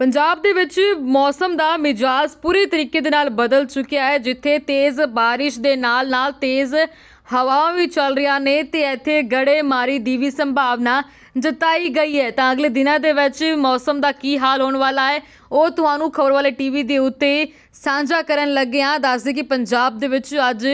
ਪੰਜਾਬ ਦੇ ਵਿੱਚ ਮੌਸਮ ਦਾ ਮਿਜਾਜ਼ ਪੂਰੇ ਤਰੀਕੇ ਦੇ ਨਾਲ ਬਦਲ ਚੁੱਕਿਆ ਹੈ, ਜਿੱਥੇ ਤੇਜ਼ ਬਾਰਿਸ਼ ਦੇ ਨਾਲ ਨਾਲ ਤੇਜ਼ ਹਵਾਵਾਂ ਵੀ ਚੱਲ ਰਹੀਆਂ ਨੇ ਤੇ ਇੱਥੇ ਗੜੇਮਾਰੀ ਦੀ ਵੀ ਸੰਭਾਵਨਾ ਜਤਾਈ ਗਈ ਹੈ। ਤਾਂ ਅਗਲੇ ਦਿਨਾਂ ਦੇ ਵਿੱਚ ਮੌਸਮ ਦਾ ਕੀ ਹਾਲ ਹੋਣ ਵਾਲਾ ਹੈ, ਉਹ ਤੁਹਾਨੂੰ ਖਬਰ ਵਾਲੇ ਟੀਵੀ ਦੇ ਉੱਤੇ ਸਾਂਝਾ ਕਰਨ ਲੱਗੇ ਹਾਂ। ਦੱਸਦੇ ਕਿ ਪੰਜਾਬ ਦੇ ਵਿੱਚ ਅੱਜ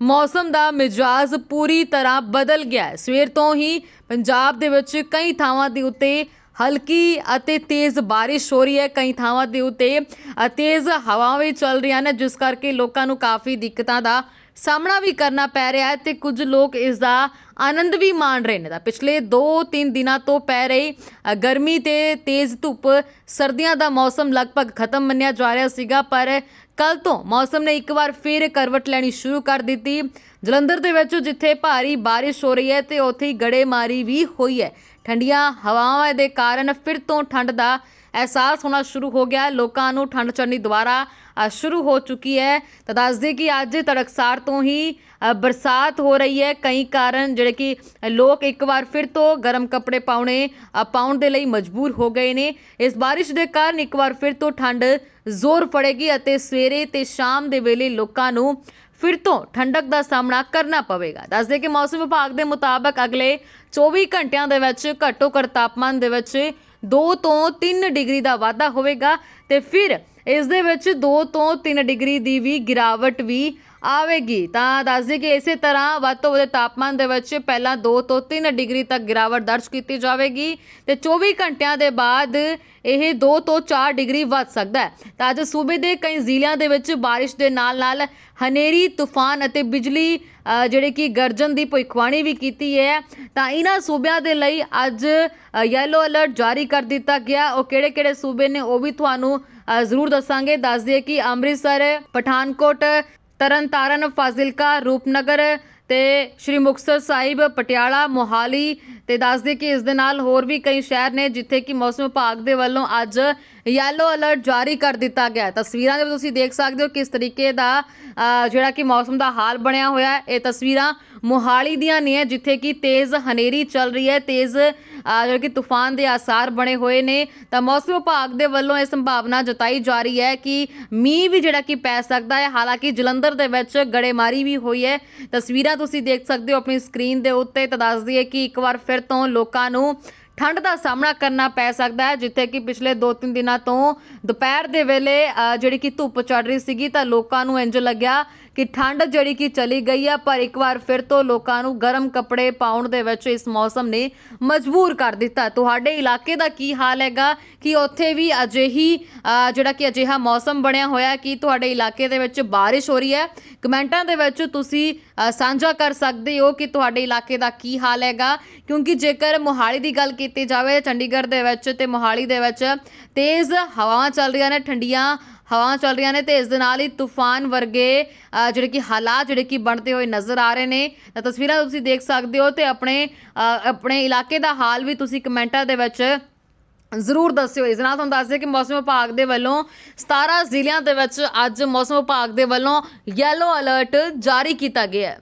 ਮੌਸਮ ਦਾ ਮਿਜਾਜ਼ ਪੂਰੀ ਤਰ੍ਹਾਂ ਬਦਲ ਗਿਆ ਹੈ। ਸਵੇਰ ਤੋਂ ਹੀ ਪੰਜਾਬ ਦੇ ਵਿੱਚ ਕਈ ਥਾਵਾਂ ਦੇ ਉੱਤੇ ਹਲਕੀ ਅਤੇ ਤੇਜ਼ ਬਾਰਿਸ਼ ਹੋ ਰਹੀ ਹੈ ਕਈ ਥਾਵਾਂ ਦੇ ਉੱਤੇ। ਤੇਜ਼ ਹਵਾਵਾਂ ਵੀ ਚੱਲ ਰਹੀਆਂ ਨੇ, ਜਿਸ ਕਰਕੇ ਲੋਕਾਂ ਨੂੰ ਕਾਫੀ ਦਿੱਕਤਾਂ ਦਾ ਸਾਹਮਣਾ ਵੀ ਕਰਨਾ ਪੈ ਰਿਹਾ ਹੈ ਤੇ ਕੁਝ ਲੋਕ ਇਸ ਦਾ ਆਨੰਦ ਵੀ ਮਾਣ ਰਹੇ ਨੇ। ਤਾਂ ਪਿਛਲੇ 2-3 ਦਿਨਾਂ ਤੋਂ ਪੈ ਰਹੀ ਗਰਮੀ ਤੇ ਤੇਜ਼ ਧੁੱਪ, ਸਰਦੀਆਂ ਦਾ ਮੌਸਮ ਲਗਭਗ ਖਤਮ ਮੰਨਿਆ ਜਾ ਰਿਹਾ ਸੀਗਾ, ਪਰ ਕੱਲ ਤੋਂ ਮੌਸਮ ਨੇ ਇੱਕ ਵਾਰ ਫਿਰ ਕਰਵਟ ਲੈਣੀ ਸ਼ੁਰੂ ਕਰ ਦਿੱਤੀ। ਜਲੰਧਰ ਦੇ ਵਿੱਚ ਜਿੱਥੇ ਭਾਰੀ ਬਾਰਿਸ਼ ਹੋ ਰਹੀ ਹੈ ਤੇ ਉੱਥੇ ਹੀ ਗੜੇਮਾਰੀ ਵੀ ਹੋਈ ਹੈ। ਠੰਡੀਆਂ ਹਵਾਵਾਂ ਦੇ ਕਾਰਨ ਫਿਰ ਤੋਂ ਠੰਡ ਦਾ ਅਹਿਸਾਸ ਹੋਣਾ ਸ਼ੁਰੂ ਹੋ ਗਿਆ। ਲੋਕਾਂ ਨੂੰ ਠੰਡ ਚੜ੍ਹਨੀ ਦੁਬਾਰਾ ਸ਼ੁਰੂ ਹੋ ਚੁੱਕੀ ਹੈ। ਤਾਂ ਦੱਸਦੇ ਕਿ ਅੱਜ ਤੜਕਸਾਰ ਤੋਂ ਹੀ ਬਰਸਾਤ ਹੋ ਰਹੀ ਹੈ। ਕਈ ਕਾਰਨ ਜਿਹੜੇ ਕਿ ਲੋਕ ਇੱਕ ਵਾਰ ਫਿਰ ਤੋਂ ਗਰਮ ਕੱਪੜੇ ਪਾਉਣੇ ਪਾਉਣ ਦੇ ਲਈ ਮਜਬੂਰ ਹੋ ਗਏ ਨੇ। ਇਸ ਬਾਰਿਸ਼ ਦੇ ਕਾਰਨ ਇੱਕ ਵਾਰ ਫਿਰ ਤੋਂ ਠੰਡ ਜ਼ੋਰ ਫੜੇਗੀ ਅਤੇ ਸਵੇਰੇ ਤੇ ਸ਼ਾਮ ਦੇ ਵੇਲੇ ਲੋਕਾਂ ਨੂੰ ਫਿਰ ਤੋਂ ਠੰਡਕ ਦਾ ਸਾਹਮਣਾ ਕਰਨਾ ਪਵੇਗਾ। ਦੱਸਦੇ ਕਿ ਮੌਸਮ ਵਿਭਾਗ ਦੇ ਮੁਤਾਬਕ ਅਗਲੇ 24 ਘੰਟਿਆਂ ਦੇ ਵਿੱਚ ਘੱਟੋ ਘੱਟ ਤਾਪਮਾਨ ਦੇ ਵਿੱਚ 2 ਤੋਂ 3 ਡਿਗਰੀ ਦਾ ਵਾਧਾ ਹੋਵੇਗਾ ਤੇ ਫਿਰ ਇਸ ਦੇ ਵਿੱਚ ਦੋ ਤੋਂ ਤਿੰਨ ਡਿਗਰੀ ਦੀ ਵੀ ਗਿਰਾਵਟ ਵੀ ਆਵੇਗੀ। ਤਾਂ ਦੱਸਦੇ ਕਿ ਇਸੇ ਤਰ੍ਹਾਂ ਵੱਧ ਤੋਂ ਵੱਧ ਤਾਪਮਾਨ ਦੇ ਵਿੱਚ ਪਹਿਲਾਂ 2 ਤੋਂ 3 ਡਿਗਰੀ ਤੱਕ ਗਿਰਾਵਟ ਦਰਜ ਕੀਤੀ ਜਾਵੇਗੀ ਤੇ 24 ਘੰਟਿਆਂ ਦੇ ਬਾਅਦ ਇਹ 2 ਤੋਂ 4 ਡਿਗਰੀ ਵੱਧ ਸਕਦਾ ਹੈ। ਤਾਂ ਅੱਜ ਸੂਬੇ ਦੇ ਕਈ ਜ਼ਿਲ੍ਹਿਆਂ ਦੇ ਵਿੱਚ ਬਾਰਿਸ਼ ਦੇ ਨਾਲ ਨਾਲ ਹਨੇਰੀ ਤੂਫਾਨ ਅਤੇ ਬਿਜਲੀ ਅ, ਜਿਹੜੇ ਕਿ ਗਰਜਨ ਦੀ ਭਵਿੱਖਬਾਣੀ ਵੀ ਕੀਤੀ ਹੈ। ਤਾਂ ਇਹਨਾਂ ਸੂਬਿਆਂ ਦੇ ਲਈ ਅੱਜ ਯੈਲੋ ਅਲਰਟ ਜਾਰੀ ਕਰ ਦਿੱਤਾ ਗਿਆ। ਉਹ ਕਿਹੜੇ ਕਿਹੜੇ ਸੂਬੇ ਨੇ ਉਹ ਵੀ ਤੁਹਾਨੂੰ ਜ਼ਰੂਰ ਦੱਸਾਂਗੇ। ਦੱਸ ਦਈਏ ਕਿ ਅੰਮ੍ਰਿਤਸਰ, ਪਠਾਨਕੋਟ, ਤਰਨਤਾਰਨ, ਫਾਜ਼ਿਲਕਾ, ਰੂਪਨਗਰ ਤੇ ਸ਼੍ਰੀ ਮੁਕਤਸਰ ਸਾਹਿਬ, ਪਟਿਆਲਾ, ਮੋਹਾਲੀ ਤੇ ਦੱਸਦੇ ਕਿ ਇਸ ਦੇ ਨਾਲ ਹੋਰ ਵੀ ਕਈ ਸ਼ਹਿਰ ਨੇ ਜਿੱਥੇ ਕਿ ਮੌਸਮ ਵਿਭਾਗ ਦੇ ਵੱਲੋਂ ਅੱਜ ਯੈਲੋ ਅਲਰਟ ਜਾਰੀ ਕਰ ਦਿੱਤਾ ਗਿਆ ਤਸਵੀਰਾਂ ਦੇ ਵਿੱਚ ਤੁਸੀਂ ਦੇਖ ਸਕਦੇ ਹੋ ਕਿਸ ਤਰੀਕੇ ਦਾ ਜਿਹੜਾ ਕਿ ਮੌਸਮ ਦਾ ਹਾਲ ਬਣਿਆ ਹੋਇਆ ਹੈ। ਇਹ ਤਸਵੀਰਾਂ ਮੋਹਾਲੀ ਦੀਆਂ ਨੇ, ਜਿੱਥੇ ਕਿ ਤੇਜ਼ ਹਨੇਰੀ ਚੱਲ ਰਹੀ ਹੈ। ਤੇਜ਼ ਜਿਹੜਾ ਕਿ ਤੂਫਾਨ ਦੇ ਆਸਾਰ ਬਣੇ ਹੋਏ ਨੇ। ਤਾਂ ਮੌਸਮ ਵਿਭਾਗ ਦੇ ਵੱਲੋਂ ਇਹ ਸੰਭਾਵਨਾ ਜਤਾਈ ਜਾ ਰਹੀ ਹੈ ਕਿ ਮੀਂਹ ਵੀ ਜਿਹੜਾ ਕਿ ਪੈ ਸਕਦਾ ਹੈ। ਹਾਲਾਂਕਿ ਜਲੰਧਰ ਦੇ ਵਿੱਚ ਗੜੇਮਾਰੀ ਵੀ ਹੋਈ ਹੈ। ਤਸਵੀਰਾਂ ਤੁਸੀਂ ਦੇਖ ਸਕਦੇ ਹੋ ਆਪਣੀ ਸਕਰੀਨ ਦੇ ਉੱਤੇ। ਤਾਂ ਦੱਸ ਦਈਏ ਕਿ ਇੱਕ ਵਾਰ ਫਿਰ ਤੋਂ ਲੋਕਾਂ ਨੂੰ ਠੰਡ ਦਾ ਸਾਹਮਣਾ ਕਰਨਾ ਪੈ ਸਕਦਾ ਹੈ, ਜਿੱਥੇ ਕਿ ਪਿਛਲੇ 2-3 ਦਿਨਾਂ ਤੋਂ ਦੁਪਹਿਰ ਦੇ ਵੇਲੇ ਜਿਹੜੀ ਕਿ ਧੁੱਪ ਚੜ ਰਹੀ ਸੀਗੀ, ਤਾਂ ਲੋਕਾਂ ਨੂੰ ਇੰਜ ਲੱਗਿਆ ਕਿ ਠੰਡ ਜਿਹੜੀ ਕਿ ਚਲੀ ਗਈ ਆ, ਪਰ ਇੱਕ ਵਾਰ ਫਿਰ ਤੋਂ ਲੋਕਾਂ ਨੂੰ ਗਰਮ ਕੱਪੜੇ ਪਾਉਣ ਦੇ ਵਿੱਚ ਇਸ ਮੌਸਮ ਨੇ ਮਜਬੂਰ ਕਰ ਦਿੱਤਾ। ਤੁਹਾਡੇ ਇਲਾਕੇ ਦਾ ਕੀ ਹਾਲ ਹੈਗਾ? ਕਿ ਉੱਥੇ ਵੀ ਅਜਿਹੀ ਜਿਹੜਾ ਕਿ ਅਜਿਹਾ ਮੌਸਮ ਬਣਿਆ ਹੋਇਆ ਕਿ ਤੁਹਾਡੇ ਇਲਾਕੇ ਦੇ ਵਿੱਚ ਬਾਰਿਸ਼ ਹੋ ਰਹੀ ਹੈ? ਕਮੈਂਟਾਂ ਦੇ ਵਿੱਚ ਤੁਸੀਂ ਸਾਂਝਾ ਕਰ ਸਕਦੇ ਹੋ ਕਿ ਤੁਹਾਡੇ ਇਲਾਕੇ ਦਾ ਕੀ ਹਾਲ ਹੈਗਾ? ਕਿਉਂਕਿ ਜੇਕਰ ਮੋਹਾਲੀ ਦੀ ਗੱਲ ਕੀਤੀ ਕੀਤੀ ਜਾਵੇ, ਚੰਡੀਗੜ੍ਹ ਦੇ ਵਿੱਚ ਤੇ ਮੋਹਾਲੀ ਦੇ ਵਿੱਚ। ਤੇਜ਼ ਹਵਾਵਾਂ ਚੱਲ ਰਹੀਆਂ ਨੇ, ਠੰਡੀਆਂ ਹਵਾਵਾਂ ਚੱਲ ਰਹੀਆਂ ਨੇ ਤੇ ਇਸ ਦੇ ਨਾਲ ਹੀ ਤੂਫਾਨ ਵਰਗੇ ਜਿਹੜੇ ਕਿ ਹਾਲਾਤ ਜਿਹੜੇ ਕਿ ਬਣਦੇ ਹੋਏ ਨਜ਼ਰ ਆ ਰਹੇ ਨੇ। ਤਾਂ ਤਸਵੀਰਾਂ ਤੁਸੀਂ ਦੇਖ ਸਕਦੇ ਹੋ ਤੇ ਆਪਣੇ ਆਪਣੇ ਇਲਾਕੇ ਦਾ ਹਾਲ ਵੀ ਤੁਸੀਂ ਕਮੈਂਟਾਂ ਦੇ ਵਿੱਚ ਜ਼ਰੂਰ ਦੱਸਿਓ। ਇਸ ਨਾਲ ਤੁਹਾਨੂੰ ਦੱਸ ਦਿਆਂ ਕਿ ਮੌਸਮ ਵਿਭਾਗ ਦੇ ਵੱਲੋਂ 17 ਜ਼ਿਲ੍ਹਿਆਂ ਦੇ ਵਿੱਚ ਅੱਜ ਮੌਸਮ ਵਿਭਾਗ ਦੇ ਵੱਲੋਂ ਯੈਲੋ ਅਲਰਟ ਜਾਰੀ ਕੀਤਾ ਗਿਆ ਹੈ।